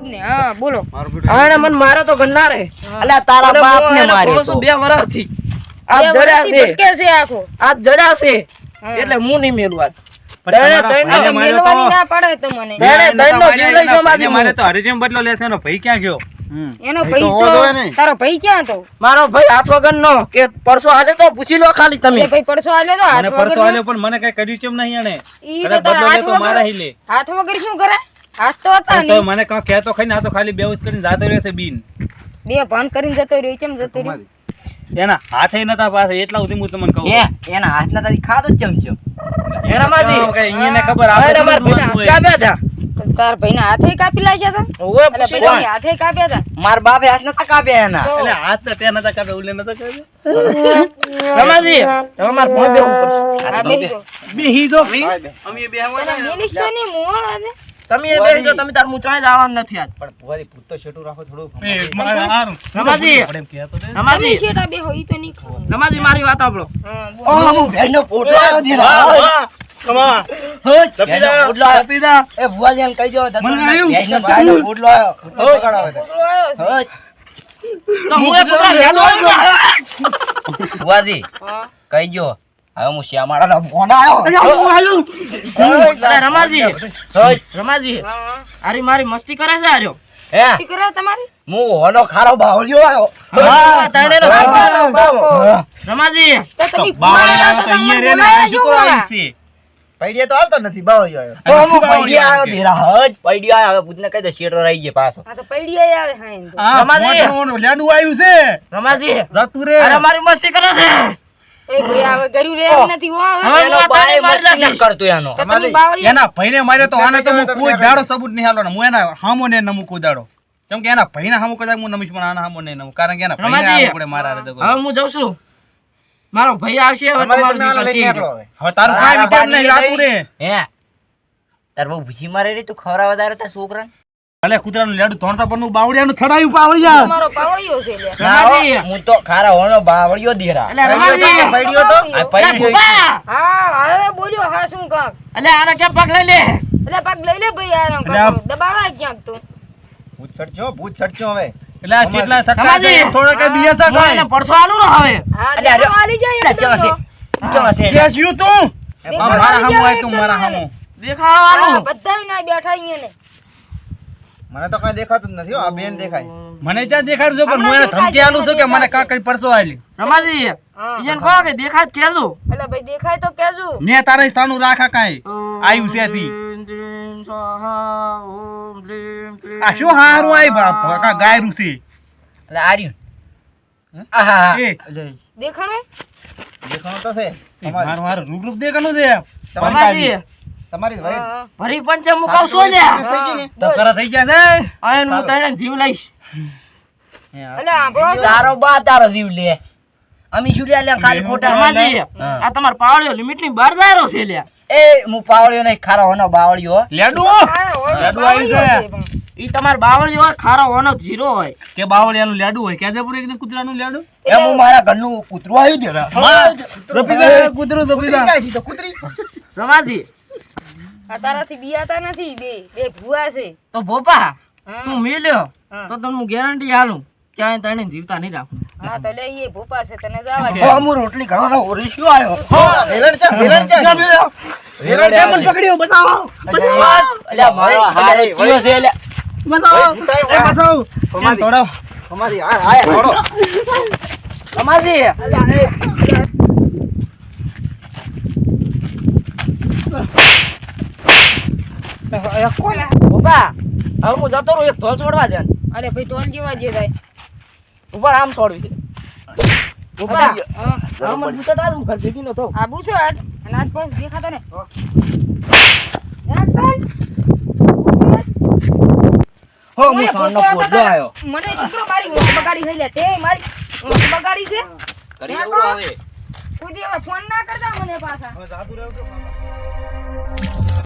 જ ને હા બોલો. મારો તો ગન્ના રે અલ્યા તારા બાપ ને માર્યો તો. બે આ છે. છે આખો. આ છે. એટલે હું નહીં મેલું આજ. ભાઈ ક્યાં ગયો? એનો એ ભાઈ તો હોવો જોઈએ ને. તો તારો ભાઈ ક્યાં હતો? મારો ભાઈ હાથ વગર નો કે પરસો આજે તો પૂછી લો ખાલી તમે. ભાઈ પડશો આલ્યો તો હાથ વગર પણ મને કઈ કર્યું કેમ નહીં એને હાથ વગર હિલે. શું કરે? તો હતા તો મને કાં કહેતો ખાઈ ના તો ખાલી બેઉસ કરીને જાતો રહ્યો છે બીન. બે ભાન કરીને જતો રહ્યો કેમ જતો રહ્યો? એના હાથે નતા પાસે એટલા સુધી હું તમને કહું એના હાથ ના તારી ખાધો ચમચો ચમચમ એના માજી તો કઈ ઈયાને ખબર આવે તમારા. કાપ્યા હતા તારા ભાઈને હાથે કાપી લાગ્યા હતા એટલે ભાઈ હાથે કાપ્યા હતા માર બાપે હાથ નતા કાપ્યા એના. એટલે હાથ તો તે નતા કાપે ઉલે નતા કાપે રમાજી હવે માર ફોન દેવું પડશે. હા બેહી દો અમે બે હવા મેલીશ તો ની મોળ આજે. તમે એ બેસજો તમે તાર મૂંચાઈ જ નથી આજ પણ ભુવાજી પૂતો તો રાખો થોડું રમાજી આપણે રમાજી શેઠા બે હોય તો નહીં ખાવ રમાજી મારી વાત હા ઓ હું ભેંસનો ફોટો આવ્યો છે ને. વાહ, વાહ. કમા. ભેંસનો પોટલો આવ્યો. આપી દા. એ ભુવાજી ને કહી દો મને આવ્યું. ભેંસનો ગાયનો પોટલો આવ્યો પોટલો પકડાવો છે. છોકરો આવ્યો છે. હોજ. તો હું એ લેલો આવ્યો. ભુવાજી હા કહી દો હવે હું શ્યામાળાનો ફોન આવ્યો રમાજી. રમાજી. હા હા. મારી મસ્તી કરે છે આર્યો હે? કરે તમારી? હું હોનો ખારો બાવળિયો આવ્યો હા. રમાજી. તો તમે બાવળિયા તો અહીંયા રે ને. આવી છે. પૈડિયા તો આવતો નથી બાવળિયો આવ્યો હું પૈડિયા આવ્યો ધીરા હજ પૈડિયા આવ્યો પૂતને કહી દો શેઠો રહી ગયો પાછો. હા તો પૈડિયા આવે હા એમ તો. આ રમાજી. મોટું આવ્યું છે. રમાજી. જતું રે. અરે મારી મસ્તી કરે છે. એ હવે ગર્યું રે નથી હો હવે. હવે એનો હું આ બાય તાળી મારી મસ્તી ન નાખીશ. કરતો એનો. તો તમે બાવળિયા એના ભાઈને માર્યો તો આને તો હું કોઈ દાડો સબૂત નહીં હાલવાનો હું એના હામો ને નમું કુદાડો કેમ કે એના ભાઈને હામો કદાચ હું નમીશ પણ આના હામો નહીં નમું. કારણ કે એના ભાઈને હામો પડે મારા હારે હવે હું જાઉં છું. મારો ભાઈ આવશે હવે તમારું હવે. તારું તારા વિચાર નહીં રાતું રે. હે? તાર બહુ ભૂસી મારે રે તું ખવડાવવા દારો તાર છોકરા ભલે કૂતરાનું લેડું ધોણતા પરનું બાવળિયાનું થડાયું પાવળિયા મારો પાવળિયો છે લે. રમાજી. હું તો ખારા હોનો બાવળિયો દીરા. અલે રમાજી. પડ્યો તો આ પડ્યો હા હવે બોલ્યો હા શું કાક અલે આને કેમ પગ લઈ લે? અલે પગ લઈ લે ભઈ આ- કાકો. ક્યાંક તું? ભૂત છડજો ભૂત છડજો હવે. એટલે આ કેટલા સટ્ટા. થોડા કઈ બીજા તા હું. એને કાંઈ. પડછો આલું હવે. અલે આલી જાય એટલે કેવા તો. છે કેવા છે? કે શું તું? મારા હમ હોય તું મારા હમ. દેખાડો આલું. બધાય ના બેઠા અહીંયા ને. મને તો કઈ દેખાતું નથી આ બેન દેખાય. મને ત્યાં દેખાડું છું પણ હું એને ધમકી આલું છું કે મને કાં કઈ પરસો આલી. રમાજી ઈયન કહો કે દેખાય કેજો એટલે ભાઈ દેખાય તો કેજો મેં તારે સ્થાનું રાખા કાંઈ. આવ્યું છે તી. આ શું હારું આય બાપ? કા ગાયરું છે. એટલે આર્યું આહા દેખાણે? દેખાણું તો છે. એ મારું હારું રૂપ રૂપ દેખાણું છે. રમાજી તમારી. ભરી પંચે મુકાવ છો? લ્યા તો. કરા થઈ ગયા છે? અને હું તને જીવ લઈશ. અલે આપણો તારો બા તારો જીવ લે. અમી શું લે લે ખાલી ખોટા માજી આ તમાર પાવળિયો લિમિટની બહાર જાયરો છે લે એ હું પાવળિયો નહીં ખારો હોનો બાવળિયો. લેડુ? લેડુ લાડુ આવી ગયા. છે ઈ તમાર બાવળિયો હોય ખારો હોનો જીરો હોય. કે બાવળિયાનું લાડુ હોય? કે પૂરે એકદમ કૂતરાનું લેડું? એ હું મારા ઘરનું કૂતરું આવ્યું છે રફી દે કૂતરું રફી દે જાય છે? તો કૂતરી. રમાજી તારાથી બિયાતા નથી બે બે ભૂવા છે. તો ભોપા તું મિલ્યો તો તને હું ગેરંટી આલું ક્યાંય તને જીવતા નહીં રાખું. હા તો લે એ ભોપા છે તને જવા દે. હો, રોટલી ઘણો ઓરી શું આવ્યો? વેલણ છે વેલણ છે? વેલણ છે મને પકડ્યો બતાવો. બતાવો. અલ્યા મારો હારે કયો છે અલ્યા. બતાવો. એ બતાવો. અમારી. થોડો. અમારી આ તોડો થોડો. રમાજી ભોપા હવે હું જતો રહું એક ધોલ છોડવા દે. અરે ભાઈ તોલ જેવા જે થાય ઉપર આમ છોડવી છે. ભૂપા હા. મને બુચટ આલું ઘર ભેગી નો આ દેખાતો હો. હું મને છોકરો મારી બગાડી થઈ લે તે મારી બગાડી છે. કરી દેખો. એવું આવે. સુધી હવે ફોન ના કરતા મને પાછા.